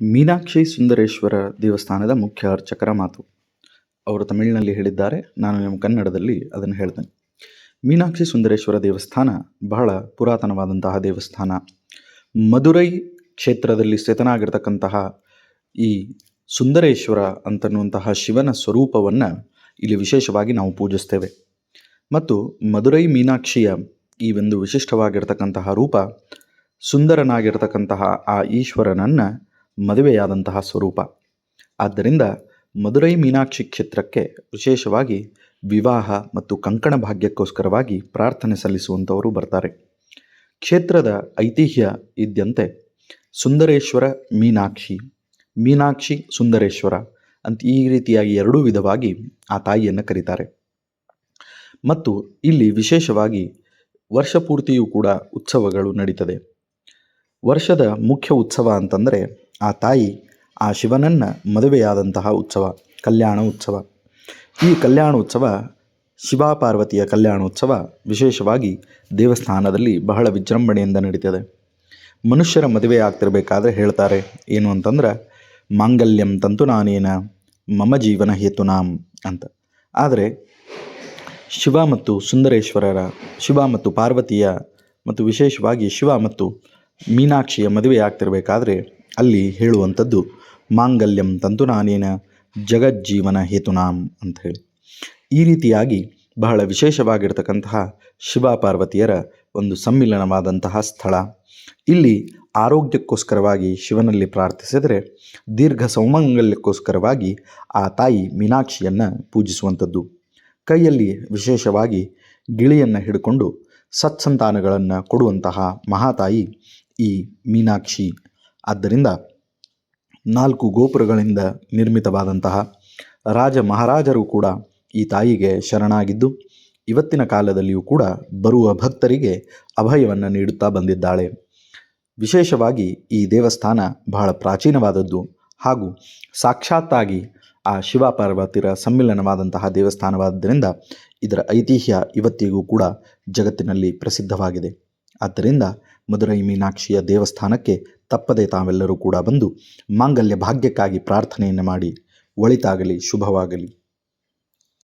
ಮೀನಾಕ್ಷಿ ಸುಂದರೇಶ್ವರ ದೇವಸ್ಥಾನದ ಮುಖ್ಯ ಅರ್ಚಕರ ಮಾತು. ಅವರು ತಮಿಳಿನಲ್ಲಿ ಹೇಳಿದ್ದಾರೆ, ನಾನು ನಿಮ್ಮ ಕನ್ನಡದಲ್ಲಿ ಅದನ್ನು ಹೇಳ್ತೇನೆ. ಮೀನಾಕ್ಷಿ ಸುಂದರೇಶ್ವರ ದೇವಸ್ಥಾನ ಬಹಳ ಪುರಾತನವಾದಂತಹ ದೇವಸ್ಥಾನ. ಮದುರೈ ಕ್ಷೇತ್ರದಲ್ಲಿ ಸ್ಥಿತನಾಗಿರ್ತಕ್ಕಂತಹ ಈ ಸುಂದರೇಶ್ವರ ಅಂತನ್ನುವಂತಹ ಶಿವನ ಸ್ವರೂಪವನ್ನು ಇಲ್ಲಿ ವಿಶೇಷವಾಗಿ ನಾವು ಪೂಜಿಸ್ತೇವೆ. ಮತ್ತು ಮದುರೈ ಮೀನಾಕ್ಷಿಯ ಈ ಒಂದು ವಿಶಿಷ್ಟವಾಗಿರ್ತಕ್ಕಂತಹ ರೂಪ ಸುಂದರನಾಗಿರ್ತಕ್ಕಂತಹ ಆ ಈಶ್ವರನನ್ನು ಮದುವೆಯಾದಂತಹ ಸ್ವರೂಪ. ಆದ್ದರಿಂದ ಮಧುರೈ ಮೀನಾಕ್ಷಿ ಕ್ಷೇತ್ರಕ್ಕೆ ವಿಶೇಷವಾಗಿ ವಿವಾಹ ಮತ್ತು ಕಂಕಣ ಭಾಗ್ಯಕ್ಕೋಸ್ಕರವಾಗಿ ಪ್ರಾರ್ಥನೆ ಸಲ್ಲಿಸುವಂಥವರು ಬರ್ತಾರೆ. ಕ್ಷೇತ್ರದ ಐತಿಹ್ಯ ಇದ್ದಂತೆ ಸುಂದರೇಶ್ವರ ಮೀನಾಕ್ಷಿ. ಮೀನಾಕ್ಷಿ ಸುಂದರೇಶ್ವರ ಅಂತ ಈ ರೀತಿಯಾಗಿ ಎರಡೂ ವಿಧವಾಗಿ ಆ ತಾಯಿಯನ್ನು ಕರೀತಾರೆ. ಮತ್ತು ಇಲ್ಲಿ ವಿಶೇಷವಾಗಿ ವರ್ಷಪೂರ್ತಿಯೂ ಕೂಡ ಉತ್ಸವಗಳು ನಡೀತದೆ. ವರ್ಷದ ಮುಖ್ಯ ಉತ್ಸವ ಅಂತಂದರೆ ಆ ತಾಯಿ, ಆ ಶಿವನನ್ನು ಮದುವೆಯಾದಂತಹ ಉತ್ಸವ, ಕಲ್ಯಾಣ ಉತ್ಸವ. ಈ ಕಲ್ಯಾಣ ಉತ್ಸವ ಶಿವ ಪಾರ್ವತಿಯ ಕಲ್ಯಾಣೋತ್ಸವ ವಿಶೇಷವಾಗಿ ದೇವಸ್ಥಾನದಲ್ಲಿ ಬಹಳ ವಿಜೃಂಭಣೆಯಿಂದ ನಡೀತದೆ. ಮನುಷ್ಯರ ಮದುವೆ ಆಗ್ತಿರಬೇಕಾದ್ರೆ ಹೇಳ್ತಾರೆ, ಏನು ಅಂತಂದ್ರೆ, ಮಾಂಗಲ್ಯಂ ತಂತು ನಾನೇನ, ಮಮ ಜೀವನ ಹೇತುನಾಂ ಅಂತ. ಆದರೆ, ಶಿವ ಮತ್ತು ಸುಂದರೇಶ್ವರರ, ಶಿವ ಮತ್ತು ಪಾರ್ವತಿಯ ಮತ್ತು ವಿಶೇಷವಾಗಿ ಶಿವ ಮತ್ತು ಮೀನಾಕ್ಷಿಯ ಮದುವೆ ಆಗ್ತಿರ್ಬೇಕಾದ್ರೆ ಅಲ್ಲಿ ಹೇಳುವಂಥದ್ದು, ಮಾಂಗಲ್ಯಂ ತಂತು ನಾನೇನ, ಜಗಜ್ಜೀವನ ಹೇತುನಾಂ ಅಂತ ಹೇಳಿ ಈ ರೀತಿಯಾಗಿ ಬಹಳ ವಿಶೇಷವಾಗಿರ್ತಕ್ಕಂತಹ ಶಿವ ಪಾರ್ವತಿಯರ ಒಂದು ಸಮ್ಮಿಲನವಾದಂತಹ ಸ್ಥಳ. ಇಲ್ಲಿ ಆರೋಗ್ಯಕ್ಕೋಸ್ಕರವಾಗಿ ಶಿವನಲ್ಲಿ ಪ್ರಾರ್ಥಿಸಿದರೆ, ದೀರ್ಘ ಸೌಮಂಗಲ್ಯಕ್ಕೋಸ್ಕರವಾಗಿ ಆ ತಾಯಿ ಮೀನಾಕ್ಷಿಯನ್ನು ಪೂಜಿಸುವಂಥದ್ದು. ಕೈಯಲ್ಲಿ ವಿಶೇಷವಾಗಿ ಗಿಳಿಯನ್ನು ಹಿಡ್ಕೊಂಡು ಸತ್ಸಂತಾನಗಳನ್ನು ಕೊಡುವಂತಹ ಮಹಾತಾಯಿ ಈ ಮೀನಾಕ್ಷಿ. ಆದ್ದರಿಂದ ನಾಲ್ಕು ಗೋಪುರಗಳಿಂದ ನಿರ್ಮಿತವಾದಂತಹ ರಾಜ ಮಹಾರಾಜರು ಕೂಡ ಈ ತಾಯಿಗೆ ಶರಣಾಗಿದ್ದು, ಇವತ್ತಿನ ಕಾಲದಲ್ಲಿಯೂ ಕೂಡ ಬರುವ ಭಕ್ತರಿಗೆ ಅಭಯವನ್ನು ನೀಡುತ್ತಾ ಬಂದಿದ್ದಾಳೆ. ವಿಶೇಷವಾಗಿ ಈ ದೇವಸ್ಥಾನ ಬಹಳ ಪ್ರಾಚೀನವಾದದ್ದು ಹಾಗೂ ಸಾಕ್ಷಾತ್ತಾಗಿ ಆ ಶಿವ ಪಾರ್ವತಿಯರ ಸಮ್ಮಿಲನವಾದಂತಹ ದೇವಸ್ಥಾನವಾದ್ದರಿಂದ ಇದರ ಐತಿಹ್ಯ ಇವತ್ತಿಗೂ ಕೂಡ ಜಗತ್ತಿನಲ್ಲಿ ಪ್ರಸಿದ್ಧವಾಗಿದೆ. ಆದ್ದರಿಂದ ಮಧುರೈ ಮೀನಾಕ್ಷಿಯ ದೇವಸ್ಥಾನಕ್ಕೆ ತಪ್ಪದೆ ತಾವೆಲ್ಲರೂ ಕೂಡ ಬಂದು ಮಾಂಗಲ್ಯ ಭಾಗ್ಯಕ್ಕಾಗಿ ಪ್ರಾರ್ಥನೆಯನ್ನು ಮಾಡಿ ಒಳಿತಾಗಲಿ ಶುಭವಾಗಲಿ.